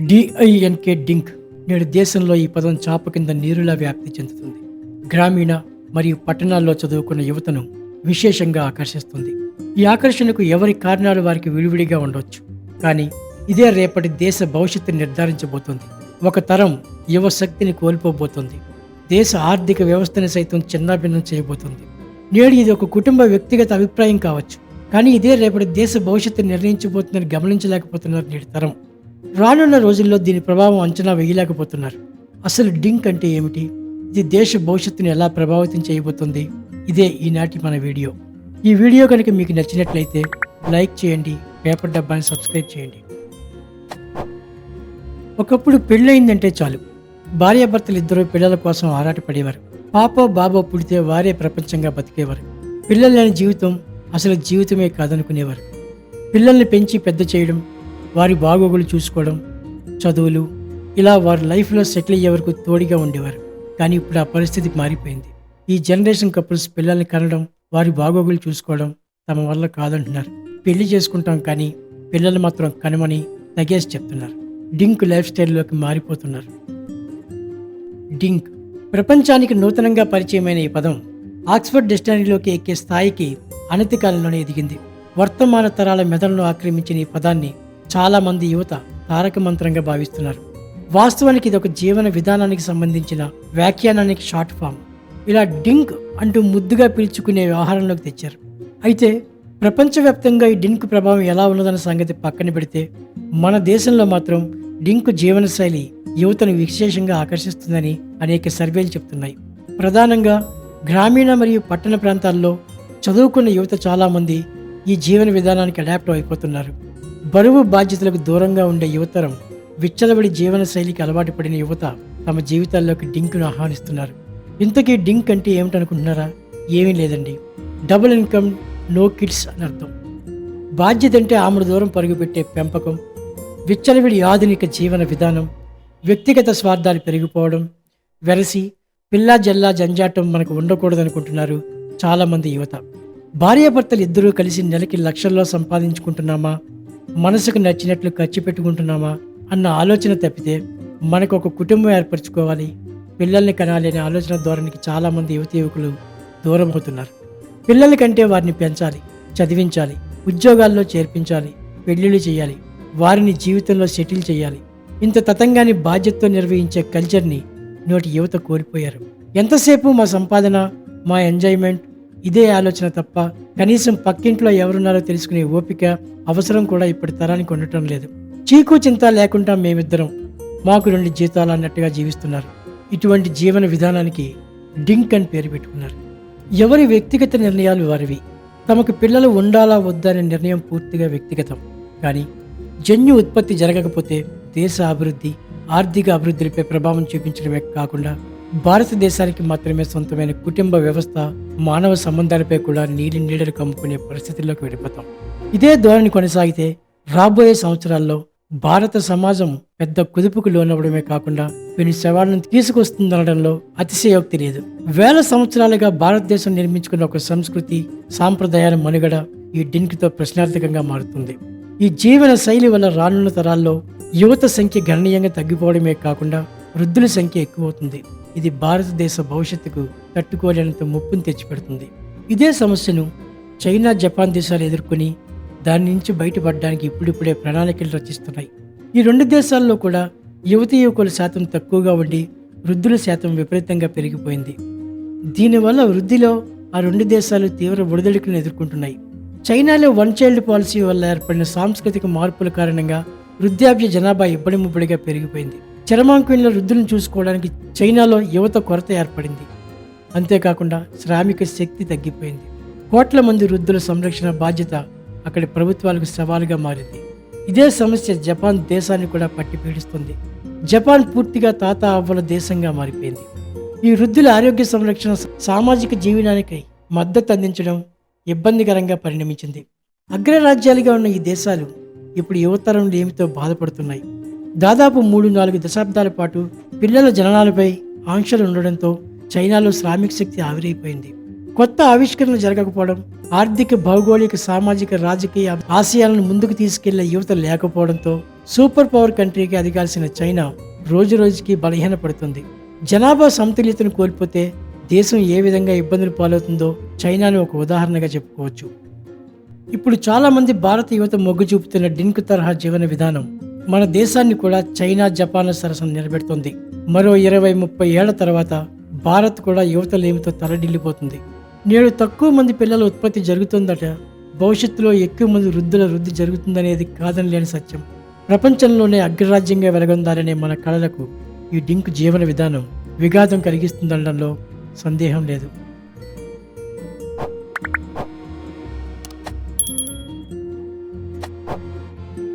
డిఐఎన్కే DINK నేడు దేశంలో ఈ పదం చాప కింద నీరులా వ్యాప్తి చెందుతుంది. గ్రామీణ మరియు పట్టణాల్లో చదువుకున్న యువతను విశేషంగా ఆకర్షిస్తుంది. ఈ ఆకర్షణకు ఎవరి కారణాలు వారికి విడివిడిగా ఉండవచ్చు కానీ ఇదే రేపటి దేశ భవిష్యత్తును నిర్ధారించబోతుంది. ఒక తరం యువ శక్తిని కోల్పోబోతుంది. దేశ ఆర్థిక వ్యవస్థను సైతం చిన్నాభిన్నం చేయబోతుంది. నేడు ఇది ఒక కుటుంబ వ్యక్తిగత అభిప్రాయం కావచ్చు. కానీ ఇదే రేపటి దేశ భవిష్యత్తు నిర్ణయించబోతుందని గమనించలేకపోతున్నారు నేటి తరం. రానున్న రోజుల్లో దీని ప్రభావం అంచనా వేయలేకపోతున్నారు. అసలు డింక్ అంటే ఏమిటి? ఇది దేశ భవిష్యత్తును ఎలా ప్రభావితం చేయబోతుంది? ఇదే ఈనాటి మన వీడియో. ఈ వీడియో కనుక మీకు నచ్చినట్లయితే లైక్ చేయండి పేపర్ డబ్బాని సబ్స్క్రైబ్ చేయండి. ఒకప్పుడు పెళ్ళయిందంటే చాలు. భార్యాభర్తలు ఇద్దరు పిల్లల కోసం ఆరాటపడేవారు. పాపో బాబో పుడితే వారే ప్రపంచంగా బతికేవారు. పిల్లలు లేని జీవితం అసలు జీవితమే కాదనుకునేవారు. పిల్లల్ని పెంచి పెద్ద చేయడం వారి బాగోగులు చూసుకోవడం చదువులు ఇలా వారి లైఫ్లో సెటిల్ అయ్యే వరకు తోడిగా ఉండేవారు. కానీ ఇప్పుడు ఆ పరిస్థితి మారిపోయింది. ఈ జనరేషన్ కపుల్స్ పిల్లల్ని కనడం వారి బాగోగులు చూసుకోవడం తమ వల్ల కాదంటున్నారు. పెళ్ళి చేసుకుంటాం కానీ పిల్లలు మాత్రం కనమని తగేసి చెప్తున్నారు. డింక్ లైఫ్ స్టైల్లోకి మారిపోతున్నారు. డింక్ ప్రపంచానికి నూతనంగా పరిచయమైన ఈ పదం ఆక్స్ఫర్డ్ డిక్షనరీలోకి ఎక్కే స్థాయికి అనతి కాలంలోనే ఎదిగింది. వర్తమాన తరాల మెదడును ఆక్రమించిన ఈ పదాన్ని చాలామంది యువత తారక మంత్రంగా భావిస్తున్నారు. వాస్తవానికి ఇది ఒక జీవన విధానానికి సంబంధించిన వ్యాఖ్యానానికి షార్ట్ ఫామ్. ఇలా డింక్ అంటూ ముద్దుగా పిలుచుకునే వ్యవహారంలోకి తెచ్చారు. అయితే ప్రపంచవ్యాప్తంగా ఈ డింక్ ప్రభావం ఎలా ఉన్నదన్న సంగతి పక్కన పెడితే మన దేశంలో మాత్రం డింక్ జీవనశైలి యువతను విశేషంగా ఆకర్షిస్తుందని అనేక సర్వేలు చెప్తున్నాయి. ప్రధానంగా గ్రామీణ మరియు పట్టణ ప్రాంతాల్లో చదువుకున్న యువత చాలామంది ఈ జీవన విధానానికి అడాప్ట్ అయిపోతున్నారు. బరువు బాధ్యతలకు దూరంగా ఉండే యువతరం విచ్చలబడి జీవన శైలికి అలవాటు పడిన యువత తమ జీవితాల్లోకి డింక్ను ఆహ్వానిస్తున్నారు. ఇంతకీ డింక్ అంటే ఏమిటనుకుంటున్నారా? ఏమీ లేదండి. డబుల్ ఇన్కమ్ నో కిడ్స్ అని అర్థం. బాధ్యత అంటే ఆమెడు దూరం పరుగుపెట్టే పెంపకం విచ్చలవిడి ఆధునిక జీవన విధానం వ్యక్తిగత స్వార్థాలు పెరిగిపోవడం వెరసి పిల్లా జల్లా జంజాటం మనకు ఉండకూడదనుకుంటున్నారు చాలామంది యువత. భార్యాభర్తలు ఇద్దరూ కలిసి నెలకి లక్షల్లో సంపాదించుకుంటున్నామా? మనసుకు నచ్చినట్లు ఖర్చు పెట్టుకుంటున్నామా అన్న ఆలోచన తప్పితే మనకు ఒక కుటుంబం ఏర్పరచుకోవాలి. పిల్లల్ని కనాలి అనే ఆలోచన ధోరణికి చాలామంది యువతి యువకులు దూరం అవుతున్నారు. పిల్లల కంటే వారిని పెంచాలి చదివించాలి ఉద్యోగాల్లో చేర్పించాలి పెళ్ళిళ్ళు చేయాలి వారిని జీవితంలో సెటిల్ చేయాలి. ఇంత తతంగాన్ని బాధ్యతతో నిర్వహించే కల్చర్ని నోటి యువత కోల్పోయారు. ఎంతసేపు మా సంపాదన మా ఎంజాయ్మెంట్ ఇదే ఆలోచన తప్ప కనీసం పక్కింట్లో ఎవరున్నారో తెలుసుకునే ఓపిక అవసరం కూడా ఇప్పటి తరానికి ఉండటం లేదు. చీకు చింత లేకుండా మేమిద్దరం మాకు రెండు జీతాలు అన్నట్టుగా జీవిస్తున్నారు. ఇటువంటి జీవన విధానానికి డింక్ అని పేరు పెట్టుకున్నారు. ఎవరి వ్యక్తిగత నిర్ణయాలు వారివి. తమకు పిల్లలు ఉండాలా వద్దా అనే నిర్ణయం పూర్తిగా వ్యక్తిగతం. కానీ జన్యు ఉత్పత్తి జరగకపోతే దేశ అభివృద్ధి ఆర్థిక అభివృద్ధిపై ప్రభావం చూపించడమే కాకుండా భారతదేశానికి మాత్రమే సొంతమైన కుటుంబ వ్యవస్థ మానవ సంబంధాలపై కూడా నీటి నీడలు కమ్ముకునే పరిస్థితుల్లోకి వెళ్ళిపోతాం. ఇదే ధోరణి కొనసాగితే రాబోయే సంవత్సరాల్లో భారత సమాజం పెద్ద కుదుపుకు లోనవ్వడమే కాకుండా కొన్ని సవాళ్ళను తీసుకొస్తుందనడంలో అతిశయోక్తి లేదు. వేల సంవత్సరాలుగా భారతదేశం నిర్మించుకున్న ఒక సంస్కృతి సాంప్రదాయాల మనుగడ ఈ డింక్తో ప్రశ్నార్థకంగా మారుతుంది. ఈ జీవన శైలి వల్ల రానున్న తరాల్లో యువత సంఖ్య గణనీయంగా తగ్గిపోవడమే కాకుండా వృద్ధుల సంఖ్య ఎక్కువవుతుంది. ఇది భారతదేశ భవిష్యత్తుకు తట్టుకోలేనంత ముప్పును తెచ్చిపెడుతుంది. ఇదే సమస్యను చైనా జపాన్ దేశాలు ఎదుర్కొని దాని నుంచి బయటపడడానికి ఇప్పుడిప్పుడే ప్రణాళికలు రచిస్తున్నాయి. ఈ రెండు దేశాల్లో కూడా యువతి యువకుల శాతం తక్కువగా ఉండి వృద్ధుల శాతం విపరీతంగా పెరిగిపోయింది. దీనివల్ల వృద్ధిలో ఆ రెండు దేశాలు తీవ్ర ఒడిదడుకులను ఎదుర్కొంటున్నాయి. చైనాలో వన్ చైల్డ్ పాలసీ వల్ల ఏర్పడిన సాంస్కృతిక మార్పుల కారణంగా వృద్ధాప్య జనాభా ఇబ్బడి ముబ్బడిగా పెరిగిపోయింది. చరమాంకుల్లో వృద్ధులను చూసుకోవడానికి చైనాలో యువత కొరత ఏర్పడింది. అంతేకాకుండా శ్రామిక శక్తి తగ్గిపోయింది. కోట్ల మంది వృద్ధుల సంరక్షణ బాధ్యత అక్కడి ప్రభుత్వాలకు సవాలుగా మారింది. ఇదే సమస్య జపాన్ దేశాన్ని కూడా పట్టి పీడిస్తుంది జపాన్ పూర్తిగా తాత అవ్వల దేశంగా మారిపోయింది. ఈ వృద్ధుల ఆరోగ్య సంరక్షణ సామాజిక జీవనానికి మద్దతు అందించడం ఇబ్బందికరంగా పరిణమించింది. అగ్రరాజ్యాలుగా ఉన్న ఈ దేశాలు ఇప్పుడు యువతరం ఏమితో బాధపడుతున్నాయి. దాదాపు మూడు నాలుగు దశాబ్దాల పాటు పిల్లల జననాలపై ఆంక్షలు ఉండడంతో చైనాలో శ్రామిక శక్తి ఆవిరైపోయింది. కొత్త ఆవిష్కరణలు జరగకపోవడం ఆర్థిక భౌగోళిక సామాజిక రాజకీయ ఆశయాలను ముందుకు తీసుకెళ్ళే యువత లేకపోవడంతో సూపర్ పవర్ కంట్రీకి అదిగాల్సిన చైనా రోజు రోజుకి బలహీనపడుతుంది. జనాభా సమతుల్యతను కోల్పోతే దేశం ఏ విధంగా ఇబ్బందులు పాలవుతుందో చైనాను ఒక ఉదాహరణగా చెప్పుకోవచ్చు. ఇప్పుడు చాలామంది భారత యువత మొగ్గు చూపుతున్న డింక్ తరహా జీవన విధానం మన దేశాన్ని కూడా చైనా జపాన్ల సరసన నిలబెడుతుంది. మరో ఇరవై ముప్పై ఏళ్ళ తర్వాత భారత్ కూడా యువతలేమితో తలడిల్లిపోతుంది. నేడు తక్కువ మంది పిల్లల ఉత్పత్తి జరుగుతుందట భవిష్యత్తులో ఎక్కువ మంది వృద్ధుల వృద్ధి జరుగుతుందనేది కాదని లేని సత్యం. ప్రపంచంలోనే అగ్రరాజ్యంగా వెలగొందాలనే మన కళలకు ఈ డింక్ జీవన విధానం విఘాతం కలిగిస్తుందనడంలో సందేహం లేదు.